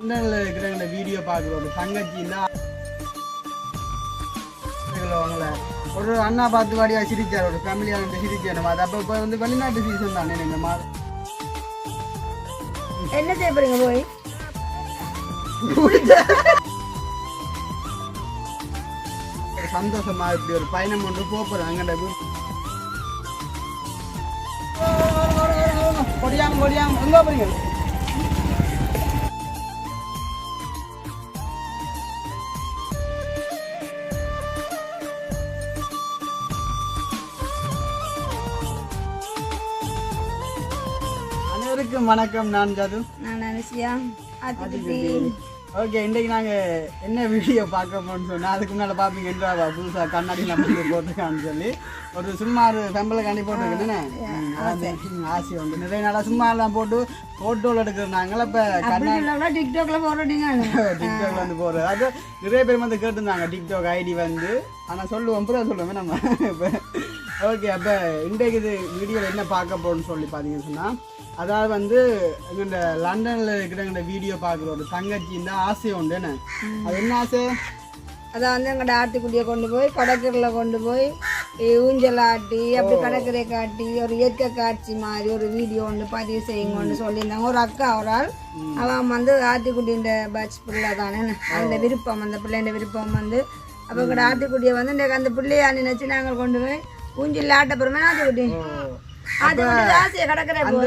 லண்டன்ல இருக்கிற வீடியோ பார்க்குற ஒரு தங்கச்சின்னா அவங்கள ஒரு அண்ணா பார்த்து வாடியா சிரிச்சார் ஒரு ஃபேமிலியாக வந்து சிரிச்சார் அது அப்போ இப்போ வந்து வெளிநாட்டு சீசன் தானே இந்த மாதிரி என்ன செய்ய போறீங்க போய் ஒரு சந்தோஷமா இப்படி ஒரு பயணம் ஒன்று போகிறோம் அங்கண்ட கொடியாம் கொடியாம் எங்க போறீங்க அனைவருக்கும் வணக்கம் நான் ஜது. நான் அனுசியா. ஓகே இன்றைக்கு நாங்கள் என்ன வீடியோ பார்க்க போறோம்னு சொன்னால் அதுக்கு முன்னால் பார்ப்பீங்கன்றா புதுசாக கண்ணாடி நம்ம போட்டிருக்கான்னு சொல்லி. ஒரு சும்மா ஒரு செம்பலை காண்டி போட்டிருக்கேன் ஆசை வந்து நிறைய நாளாக சும்மா எல்லாம் போட்டு ஃபோட்டோவில் எடுக்கிறனாங்கள இப்போ சொல்லலாம் டிக்டாக்ல போடுறீங்க. டிக்டாக்ல வந்து போகிறது அது நிறைய பேர் வந்து கேட்டிருந்தாங்க டிக்டாக் ஐடி வந்து. ஆனால் சொல்லுவோம் அப்புறம் சொல்லுவோம் நம்ம. இப்போ ஓகே அப்போ இன்றைக்கு இது வீடியோவில் என்ன பார்க்க போறோம்னு சொல்லி பார்த்தீங்கன்னு சொன்னால் அதாவது வந்து எங்கள்ட லண்டனில் இருக்கிற எங்கள்ட வீடியோ பார்க்குற ஒரு தங்கச்சி இந்த ஆசை உண்டு என்ன? அது என்ன ஆசை? அதை வந்து எங்கள்ட ஆட்டுக்குட்டியை கொண்டு போய் கடற்கரையில் கொண்டு போய் ஊஞ்சல் ஆட்டி அப்படி கடற்கரை காட்டி ஒரு இயற்கை காட்சி மாதிரி ஒரு வீடியோ ஒன்று பதிவு செய்யுங்கன்னு சொல்லியிருந்தாங்க. ஒரு அக்கா ஒரு ஆள். அவன் வந்து ஆட்டுக்குட்டின்ற பட்ச் பிள்ளை தானே அந்த விருப்பம் அந்த பிள்ளைன்ற விருப்பம் வந்து அப்போ எங்கள்ட ஆட்டுக்குட்டியை வந்து இந்த அந்த பிள்ளையா நினைச்சு நாங்கள் கொண்டு போய் ஊஞ்சல் ஆட்ட போகிறோமே ஆட்டுக்குட்டி. ஆட்டுக்குட்டி ஆசையை ஓ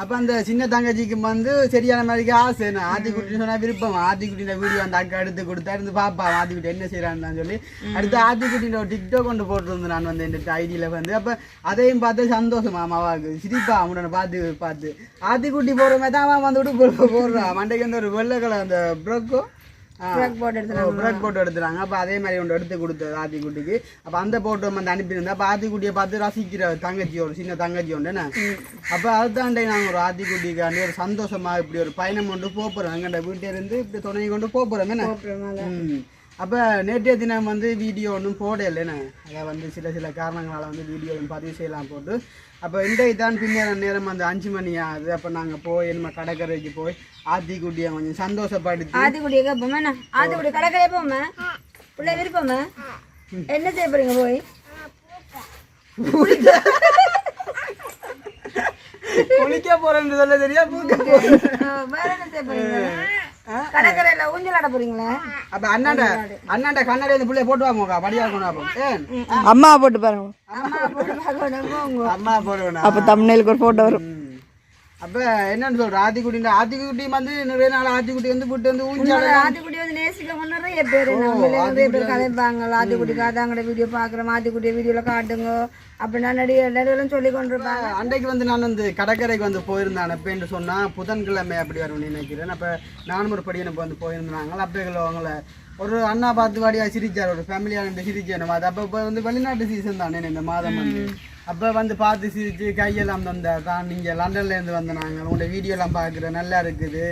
அப்போ அந்த சின்ன தங்கச்சிக்கு வந்து சரியான மாதிரிக்கு ஆசை. என்ன ஆத்திக்குட்டி சொன்னா விருப்பம். ஆத்திக்குட்டின வீடியோ அந்த அக்கா எடுத்து கொடுத்தா இருந்து பாப்பா ஆத்திக்குட்டி என்ன செய்யறான்னு சொல்லி. அடுத்து ஆத்திக்குட்டின ஒரு டிக்டாக் கொண்டு போட்டிருந்தேன் நான் வந்து இந்த ஐடியில வந்து. அப்போ அதையும் பார்த்து சந்தோஷமா அம்மாவாக்கு சிரிப்பா அவனை பார்த்து பார்த்து. ஆத்திக்குட்டி போகிற மாதிரி தான் அவன் வந்து விட்டு போடுறான். மண்டைக்கு வந்து ஒரு வெள்ளை கலர் அந்த ப்ரோக்கோ ட்ரக் போட்டு எடுத்து பிரேக் போட்டு எடுத்துறாங்க. அப்போ அதே மாதிரி ஒன்று எடுத்து கொடுத்தது ஆத்திக்குட்டிக்கு. அப்போ அந்த போட்டோ வந்து அனுப்பியிருந்தா அப்போ ஆத்திக்குட்டியை பார்த்து ரசிக்கிற தங்கச்சி ஒரு சின்ன தங்கச்சி உண்டு என்ன? அப்போ அதுதாண்டே நாங்கள் ஒரு ஆத்திக்குட்டிக்காண்டி ஒரு சந்தோஷமா இப்படி ஒரு பயணம் கொண்டு போகிறோம் எங்கள்ட வீட்டில இருந்து இப்படி துணை கொண்டு போகிறோம் என்ன. அப்போ நேற்றைய தினம் வந்து வீடியோ ஒன்றும் போடலை என்ன அதை வந்து சில சில காரணங்களால் வந்து வீடியோ பதிவு செய்யலாம் போட்டு. அப்போ இன்றைக்கு தான் பின்னர் நேரம் வந்து அஞ்சு மணி ஆகுது. அப்போ நாங்கள் போய் நம்ம கடற்கரைக்கு போய் ஆத்திக்குட்டியை கொஞ்சம் சந்தோஷப்படுத்தி. ஆத்துக்குடியை கேட்போமே ஆத்துக்குடி கடற்கரை போமே பிள்ளை விருப்பமே? என்ன செய்ய போறீங்க போய்? குளிக்க போறேன்னு சொல்ல தெரியா? வேற என்ன செய்ய போறீங்க? கடற்கரையில ஊஞ்சல் ஆட போறீங்களா? அப்ப அண்ணாண்ட அண்ணாண்ட கண்ணாடி இந்த பிள்ளைய போட்டு வாங்க படியா இருக்கணும் அம்மா போட்டு பாருங்க. அம்மா போட்டு போங்க. அம்மா போடுவேனா அப்ப தமிழ்க்கு ஒரு போட்டோ வரும். அப்ப என்னன்னு சொல்ற? ஆத்திக்குட்டி ஆத்திக்குட்டி வந்து நிறைய நாள் ஆத்திக்குட்டி வந்து விட்டு வந்து ஊஞ்சால ஆத்துக்குடி வந்து நேசிக்க நிறைய பேர். நிறைய பேர் கதைப்பாங்க ஆத்துக்குடி காதாங்கட வீடியோ பாக்குறோம். ஆத்துக்குடிய வீடியோல காட்டுங்க. அப்படின்னா நிறைய நடுவில் சொல்லி கொண்டிருப்பாங்க. அன்றைக்கு வந்து நான் வந்து கடற்கரைக்கு வந்து போயிருந்தேன். எப்பன்னு சொன்னா புதன்கிழமை அப்படி வரும்னு நினைக்கிறேன். அப்ப நானும் ஒரு படி எனக்கு வந்து போயிருந்தாங்க. அப்போ அவங்கள ஒரு அண்ணா பார்த்து வாடியா சிரிச்சார். ஒரு ஃபேமிலியாக சிரிச்சார். அது அப்போ வந்து வெளிநாட்டு சீசன் தானே இந்த மாதம் வந்து. அப்போ வந்து பார்த்து சிரித்து கையெல்லாம் தந்த தான் நீங்கள் லண்டன்லேருந்து வந்த நாங்கள் உங்களோட வீடியோலாம் பார்க்குறேன் நல்லா இருக்குது.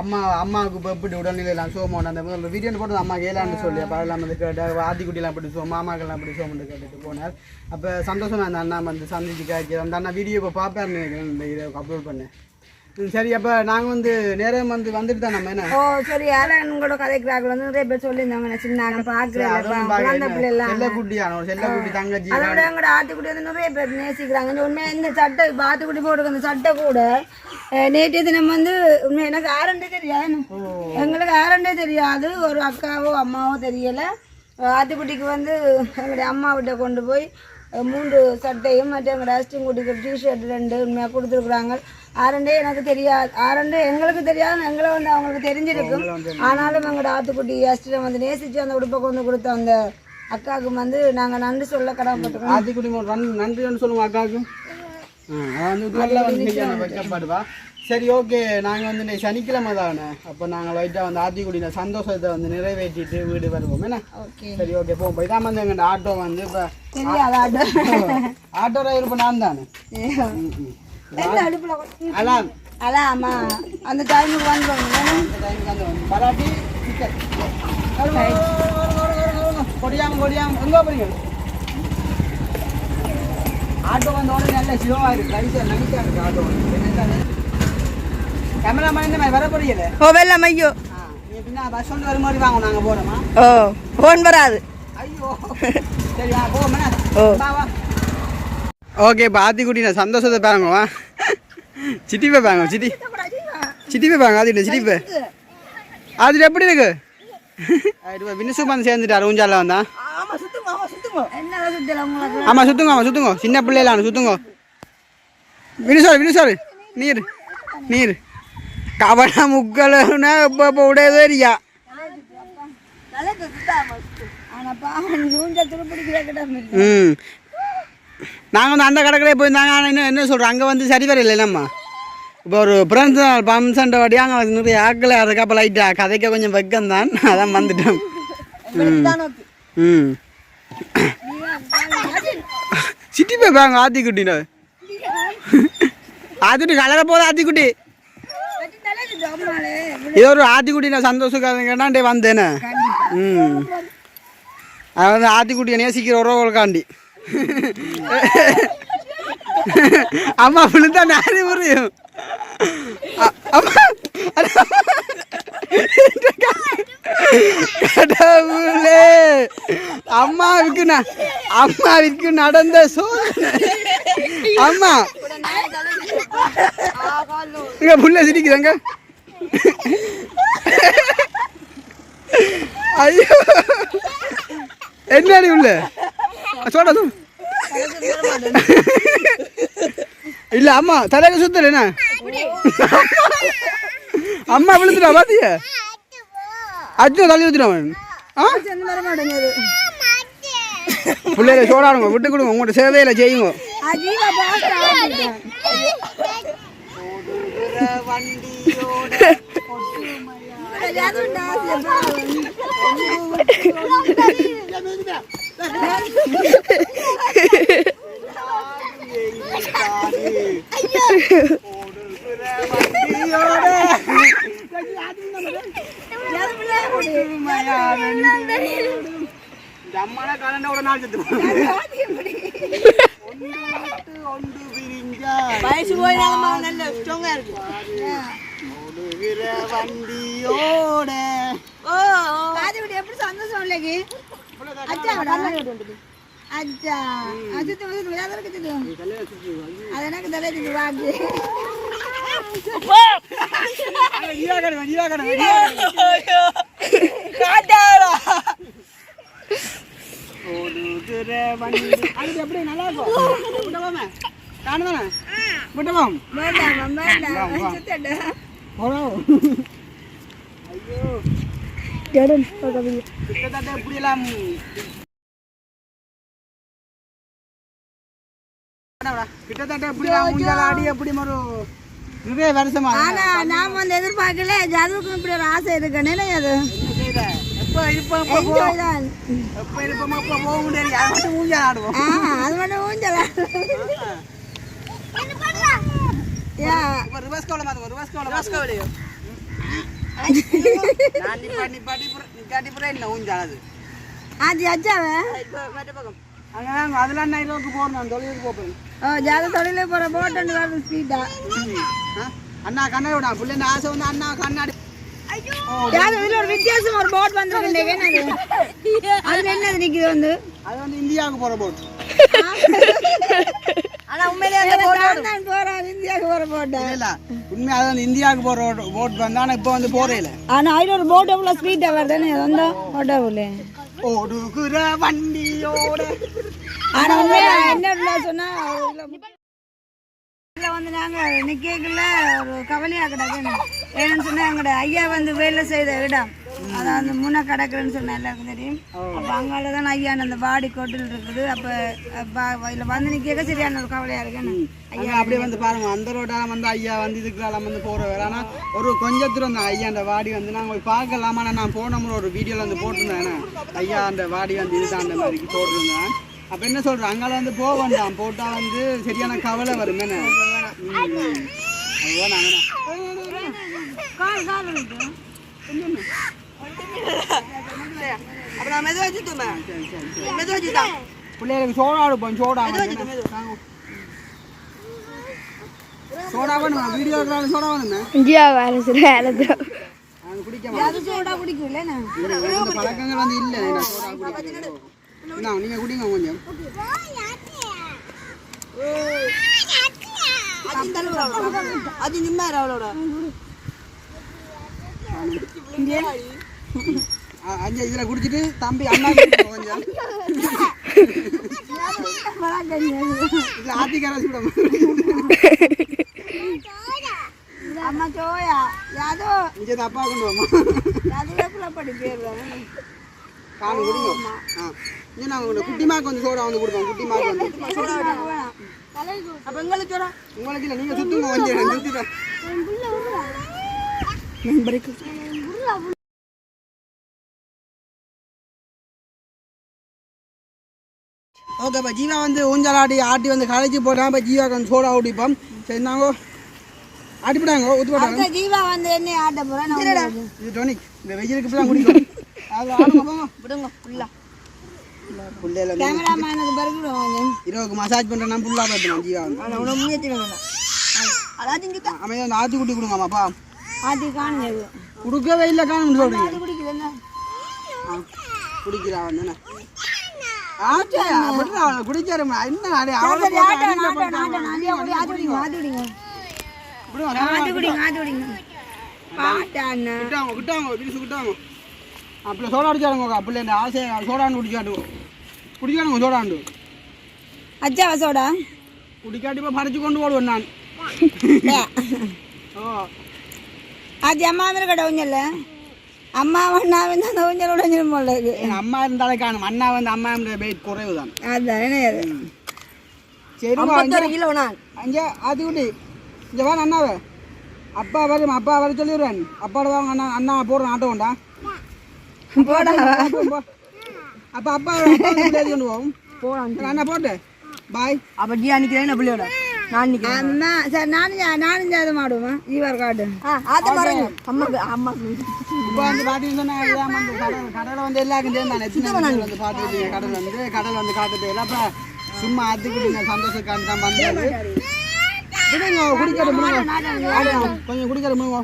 அம்மா அம்மாவுக்கு இப்போ எப்படி உடல்நிலையெல்லாம் சோமோன் அந்த முதல்ல வீடியோ போட்டு அம்மா கேளான்னு சொல்லி அப்போ எல்லாம் வந்து கேட்டால் ஆதிக்குட்டிலாம் அப்படி சோ மாமாக்கெல்லாம் அப்படி சோமன்னு கேட்டுட்டு போனார். அப்போ சந்தோஷமாக அந்த அண்ணா வந்து சந்திச்சு காய்ச்சி அந்த அண்ணா வீடியோ இப்போ பார்ப்பாருன்னு நினைக்கிறேன். இந்த இதை அப்லோட் பண்ணேன். சரி அப்போ நாங்கள் வந்து நேரம் வந்து வந்துட்டு தான் நம்ம என்ன? ஓ சரி யாரும் உங்களோட கதைக்கிறார்கள் வந்து நிறைய பேர் சொல்லியிருந்தாங்க. சின்ன நான் பார்க்குறேன் குழந்தை பிள்ளை எல்லாம் செல்லக்குட்டியான ஒரு செல்லக்குட்டி தங்கச்சி அதை விட எங்கட ஆத்துக்குடி வந்து நிறைய பேர் நேசிக்கிறாங்க. இந்த உண்மையா இந்த சட்டை ஆத்துக்குடி போட்டுக்க இந்த சட்டை கூட நேற்றைய தினம் வந்து உண்மை எனக்கு ஆரண்டே தெரியாது. எங்களுக்கு ஆரண்டே தெரியாது. ஒரு அக்காவோ அம்மாவோ தெரியல. ஆத்துக்குட்டிக்கு வந்து எங்களுடைய அம்மாவிட்ட கொண்டு போய் மூன்று சட்டையும் மற்ற எங்களோட அஸ்டிங் குட்டிக்கு டிஷர்ட் ரெண்டு உண்மையாக கொடுத்துருக்குறாங்க. ஆரண்டே எனக்கு தெரியாது ஆரண்டே எங்களுக்கு தெரியாது எங்களை வந்து அவங்களுக்கு தெரிஞ்சிருக்கும். ஆனாலும் எங்களோட ஆத்துக்குட்டி அஸ்டிடம் வந்து நேசித்து அந்த உடுப்பை கொண்டு கொடுத்த அந்த அக்காவுக்கு வந்து நாங்கள் நன்றி சொல்ல கடமைப்பட்டிருக்கோம். ஆத்திக்குடி நன்றி நன்றின்னு சொல்லுவோம் அக்காவுக்கு ஆ, அவன் வந்து இதெல்லாம் வந்து செய்ய வைக்கப்படுவா? சரி ஓகே. நாங்கள் வந்து இன்னைக்கு சனிக்கிழமை தானே. அப்போ நாங்கள் லைட்டாக வந்து ஆத்திக்குடி சந்தோஷத்தை வந்து நிறைவேற்றிட்டு வீடு வருவோம். என்ன? சரி ஓகே. போவோம் போய் தான் வந்து எங்கள் ஆட்டோ வந்து இப்போ ஆட்டோ. டிரைவர் இப்போ நான் தானே? ம், ம். எந்த அடுப்புல கொ- அதான் அதான் ஆமா அந்த டைமுக்கு வந்து பராட்டி சிக்கன் கொடியாம கொடியாம. எங்கே போறீங்க? ஆட்டோ வந்த உடனே நல்ல சிவமாக இருக்கு. ரைட்டு நைட்டாக இருக்கு ஆட்டோ கேமராமேன் இந்த மாதிரி வர போறீங்களே ஓ வெள்ளம் ஐயோ ஆ, நீ பின்ன பஸ் கொண்டு வரும் மாதிரி வாங்க. நாங்க போறோமா? ஓ ஃபோன் வராது. ஐயோ. சரி போமா ஓ. வா. ஓகே இப்போ ஆத்திக்குட்டி நான் சந்தோஷத்தை பாருங்க வா. சிட்டி போய் பாருங்க சிட்டி சிட்டி போய் பாருங்க ஆதிட்டு சிட்டி போய் ஆதிட்டு எப்படி இருக்கு? இப்போ வினுசு வந்து சேர்ந்துட்டாரு ஊஞ்சால வந்தான் ஆமாம் சுத்துங்க ஆமாம் சுத்துங்க. சின்ன பிள்ளைலாம் சுத்துங்க. வினுசாரு வினுசாரு நீர். நீர். கவன முக்கலன்னா இப்போ உடையதே இல்லையா ம். நாங்கள் வந்து அந்த கடைக்கிலே போயிருந்தாங்க ஆனால் என்ன என்ன சொல்கிறோம் அங்கே வந்து சரி வரையில நம்ம இப்போ ஒரு பிறந்த நாள் ஃபங்க்ஷன் வாடி அங்கே வந்து நிறைய ஆக்கலை அதுக்கப்புறம் லைட்டாக கதைக்க கொஞ்சம் வெக்கம் தான். அதான் வந்துட்டோம். ம். சிட்டி போய் பாங்க ஆத்திக்குட்டின ஆத்திக்குட்டி கலர போதும் ஆத்திக்குட்டி. இது ஒரு ஆத்திக்குட்டி நான் சந்தோஷக்காரங்கன்னாண்டே வந்தேனே. ம். அது வந்து ஆத்திக்குட்டியை நேசிக்கிற உறவுகளுக்காண்டி. அம்மா விழுந்தா நானே முறையும் அம்மா. அம்மா. கடவுளே. அம்மாவுக்கு நான் அம்மாவிற்கு நடந்த சோதனை. அம்மா. இங்க புள்ள சிரிக்கிறாங்க. ஐயோ. என்னடி உள்ள சொல்ல சொல்லு. இல்ல அம்மா தலையில சுத்தல என்ன? அம்மா விழுந்துட்டா பாத்திய? அச்சோ தள்ளி ஊத்துறான் பிள்ளைகளை சோடாடுங்க விட்டு கொடுங்க உங்கள்கிட்ட சேவையில செய்யுங்க. வண்டியோட அம்மான கலண்ட ஒரு நாள் செத்து ஒன்று பிரிஞ்சா வயசு போயினாலும் நல்ல ஸ்ட்ராங்கா இருக்கு வண்டியோட காதுகுடி எப்படி சந்தோஷம் இல்லைக்கு எனக்கு தெரியாது வாக்கு. ஓடுகிற வண்டி. அது எப்படி? நல்லா இருக்கும் விட்டவாமே காணுதானே விட்டவாம் வேண்டாம் வேண்டாம். சுத்தட்டா போறோம் ஐயோ கிட்டத்தட்ட எப்படியெல்லாம் கிட்டத்தட்ட எப்படியெல்லாம் ஊஞ்சல் ஆடி எப்படி ஒரு நிறைய வருஷமா ஆனா நாம வந்து எதிர்பார்க்கல ஜாதுவுக்கும் இப்படி ஒரு ஆசை இருக்கு நினைவு அது? எப்ப இருப்போம் எப்ப இருப்போம் எப்ப போக முடியாது அதை மட்டும் ஊஞ்சல் ஆடுவோம் அது மட்டும் ஊஞ்சலா யா இப்ப ரிவர்ஸ் கோலம் நான் நிப்பாட்டி நிப்பாட்டி நிக்காட்டி புறம் என்ன ஊஞ்சல் அது அங்கதான் அதெல்லாம் நான் இருபதுக்கு போறேன் நான் தொழிலுக்கு போப்பேன் ஓ ஜாத தொழிலே போற போட்டு வருது ஸ்பீடா? அண்ணா கண்ணாடி விடா பிள்ளை ஆசை வந்து அண்ணா கண்ணாடி. ஜாத இதுல ஒரு வித்தியாசம் ஒரு போட் வந்திருக்கு என்னது அதுல என்னது நிக்குது வந்து? அது வந்து இந்தியாவுக்கு போற போட் ஆனா உண்மையிலேயே தான் போற போட்டேன் இல்ல உண்மையா அது வந்து இந்தியாவுக்கு போற போட் வந்து ஆனா இப்போ வந்து போறே இல்ல ஆனா ஒரு போட் எவ்வளவு ஸ்பீடா வருதுன்னு வந்தா ஓட்டவுல ஓடுகிற வண்டியோட. ஆனா என்ன சொன்னா வந்து நாங்க நிக்கல ஒரு கவலையா கிடக்கு ஏன்னு சொன்னா எங்கட ஐயா வந்து வேலை செய்த இடம். அதான் அந்த முன்ன கிடக்குறேன்னு சொன்ன எல்லாருக்கும் தெரியும் அப்ப அங்கால தான் ஐயா அந்த வாடி கோட்டில் இருக்குது. அப்ப அப்ப இதுல வந்து நிக்க சரியான ஒரு கவலையா இருக்கு. அங்க அப்படியே வந்து பாருங்க. அந்த ரோட்டால வந்து ஐயா வந்து இதுக்குலாம் வந்து போற வேற ஆனா ஒரு கொஞ்ச தூரம் தான் ஐயா அந்த வாடி வந்து. நாங்க போய் பார்க்கலாம்? நான் போன முறை ஒரு வீடியோல வந்து போட்டிருந்தேன். ஐயா அந்த வாடி வந்து இதுதான் அந்த மாதிரி போட்டிருந்தேன். அப்ப என்ன சொல்றேன் அங்கால வந்து போக வேண்டாம். போட்டா வந்து சரியான கவலை வரும். என்ன. அதுதான் நாங்க கால் கால் இருக்கு அப்புறம் மெதுவா வச்சுட்டுமா மெதுவா வச்சுதான் பிள்ளைகளுக்கு சோடா எடுப்போம் சோடா சோடா வேணுமா வீடியோ சோடா வேணுமே இந்தியா வேலை சில வேலை குடிக்க சோடா குடிக்கல பழக்கங்கள் வந்து இல்லை நீங்க குடிங்க கொஞ்சம் அது அவளோட அஞ்சு இதுல குடிச்சிட்டு தம்பி அண்ணா கொஞ்சம். இதுல ஆத்திக்கார சுடம் அம்மா சோயா யாதோ? இங்கே அப்பா கொண்டு வாமா யாதோ புலப்படி பேர் காணு குடிங்க. ஆ. இங்கே நான் உங்களுக்கு குட்டிமா கொஞ்சம் சோடா வந்து கொடுப்போம் குட்டிமா வந்து. அப்ப எங்களுக்கு சோடா. உங்களுக்கு இல்லை நீங்கள் சுற்றுங்க கொஞ்சம் நான் சுற்றிட்டேன் ஓகே இப்போ ஜீவா வந்து ஊஞ்சல் ஆடி ஆட்டி வந்து களைச்சி போட்டான் இப்போ ஜீவா கொஞ்சம் சோடா ஓடிப்போம் சரி நாங்க ஆட்டிவிட்டாங்க ஊற்றி போட்டாங்க ஜீவா வந்து என்ன ஆட்ட போறேன் இது டோனிக் இந்த வெயிலுக்கு தான் குடிக்கும். அதில் ஆடுங்க விடுங்க ஃபுல்லா இரவுக்கு மசாஜ் பண்ணுறேன்னா ஃபுல்லாக பார்த்துக்கலாம் ஜீவா வந்து. அமைதியாக ஆற்றி குட்டி கொடுங்கம்மாப்பா ஆத்தி காணுங்க கொடுக்கவே இல்லை காணும்னு சொல்கிறீங்க அது குடிக்கல குடிச்சாருமா என்ன அப்படி சோடா அடிச்சாருங்க அப்படி இந்த ஆசை சோடாண்டு குடிக்காட்டு குடிக்கானுங்க சோடாண்டு அச்சா சோடா? குடிக்காட்டி போய் பறிச்சு கொண்டு ஓடுவேன் நான். ஓ. அது அம்மா கடை ஊஞ்சல்ல அம்மா அண்ணா வந்து அந்த ஊஞ்சல் உடஞ்சிரும் போல இருக்கு எங்க அம்மா இருந்தாலே காணும். அண்ணா வந்து அம்மா வெயிட் குறைவு தான் அதான் என்ன அது? சரி ஐம்பத்தொரு கிலோ நான் அங்கே ஆத்தி குட்டி. இங்கே வா அண்ணாவே. அப்பா வரும் அப்பா வர சொல்லிடுறேன். அப்பாட வாங்க அண்ணா அண்ணா போடுறேன் ஆட்டோ கொண்டா போடா. அப்ப அப்பா கொண்டு போவோம். போலாம் அண்ணா போட்டு. பாய் அப்ப ஜியா நிக்கிறேன் பிள்ளையோட. நானும் ஜாதம் ஆடுவேன் ஈவர் காட்டு ஆத்த பாருங்க அம்மா அம்மா இப்போ வந்து பார்த்தீங்கன்னு சொன்னா எல்லாம் வந்து கடல் கடலை வந்து எல்லாருக்கும் சேர்ந்தானே பேர் வந்து பார்த்துருக்கீங்க கடல் வந்து கடல் வந்து காட்டுறது எல்லாம் அப்போ சும்மா அத்துக்கிட்டு சந்தோஷக்காண்டி தான் விடுங்க விடுங்க ஆடுங்க. கொஞ்சம் குடிக்காட்டு விடுங்க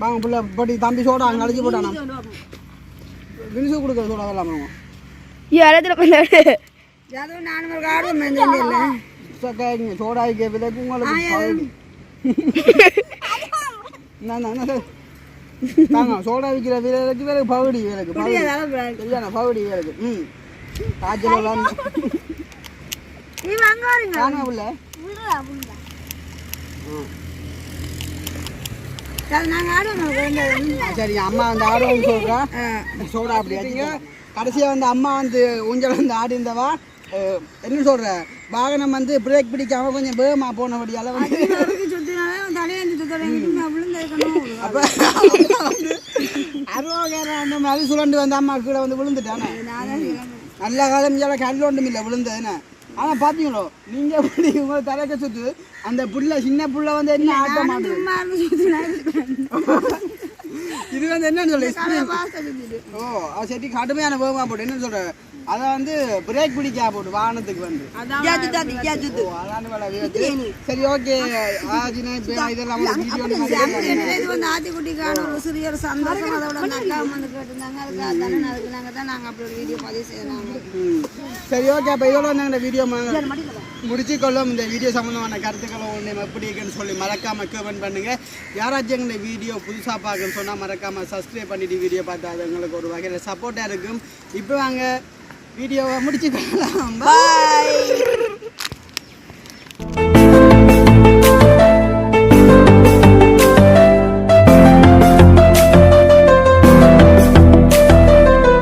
வாங்க பிள்ளை போட்டி தம்பி சோடா அங்கே அழைச்சி போட்டானா வினிசு கொடுக்குற சோடா யாராவது நானும் ஒரு கேட்குங்க சோடாய்க்கு விலைக்கு உங்களுக்கு? தாங்க சோடா விற்கிற விலைக்கு பகுடி விலைக்கு பகுடி சரியான பகுடி விலைக்கு ம் காய்ச்சல் தாங்க உள்ள சரி ஆடுவோம் அம்மா வந்து ஆடுவோம்னு சொல்கிறா சோடா அப்படி கடைசியாக வந்து அம்மா வந்து ஊஞ்சல் வந்து ஆடி இருந்தவா என்ன சொல்கிற வாகனம் வந்து பிரேக் பிடிக்காம கொஞ்சம் வேகமாக போனபடியால் வந்து அப்போ வந்து அந்த மாதிரி சுழண்டு வந்து அம்மா கீழே வந்து விழுந்துட்டானே. நல்ல காலம் இங்கே கல் ஒன்றும் இல்லை விழுந்ததுன்னு. ஆனால் பார்த்தீங்களோ நீங்கள் எப்படி உங்களை தலைக்க சுத்து அந்த புள்ள சின்ன புள்ள வந்து என்ன ஆட்ட இது வந்து என்னன்னு சொல்லு ஓ அது சரி கடுமையான வேகமாக போட்டு என்ன சொல்ற? அதை வந்து பிரேக் பிடிக்கா போட்டு வாகனத்துக்கு வந்து. சரி ஓகே. ஆஜினா இதெல்லாம் வீடியோ இது வந்து ஆத்திக்குட்டிக்கான ஒரு சிறிய ஒரு சந்தோஷம் அதோட அக்கா வந்து கேட்டிருந்தாங்க. அதுக்கு அதானே அதுக்கு நாங்கள் தான் நாங்கள் அப்படி ஒரு வீடியோ பதிவு செய்யறாங்க. சரி ஓகே. அப்போ இதோட வந்து இந்த வீடியோ முடிச்சு கொள்ளும் இந்த வீடியோ சம்மந்தமான கருத்துக்களை ஒன்று எப்படி இருக்குன்னு சொல்லி மறக்காம கமெண்ட் பண்ணுங்க. யாராச்சும் இந்த வீடியோ புதுசாக பார்க்கணும்னு சொன்னால் மறக்காம சப்ஸ்கிரைப் பண்ணிட்டு வீடியோ பார்த்தா அது எங்களுக்கு ஒரு வகையில் சப்போர்ட்டாக இருக்கும். இப்போ வாங்க வீடியோவை முடிச்சு பாய்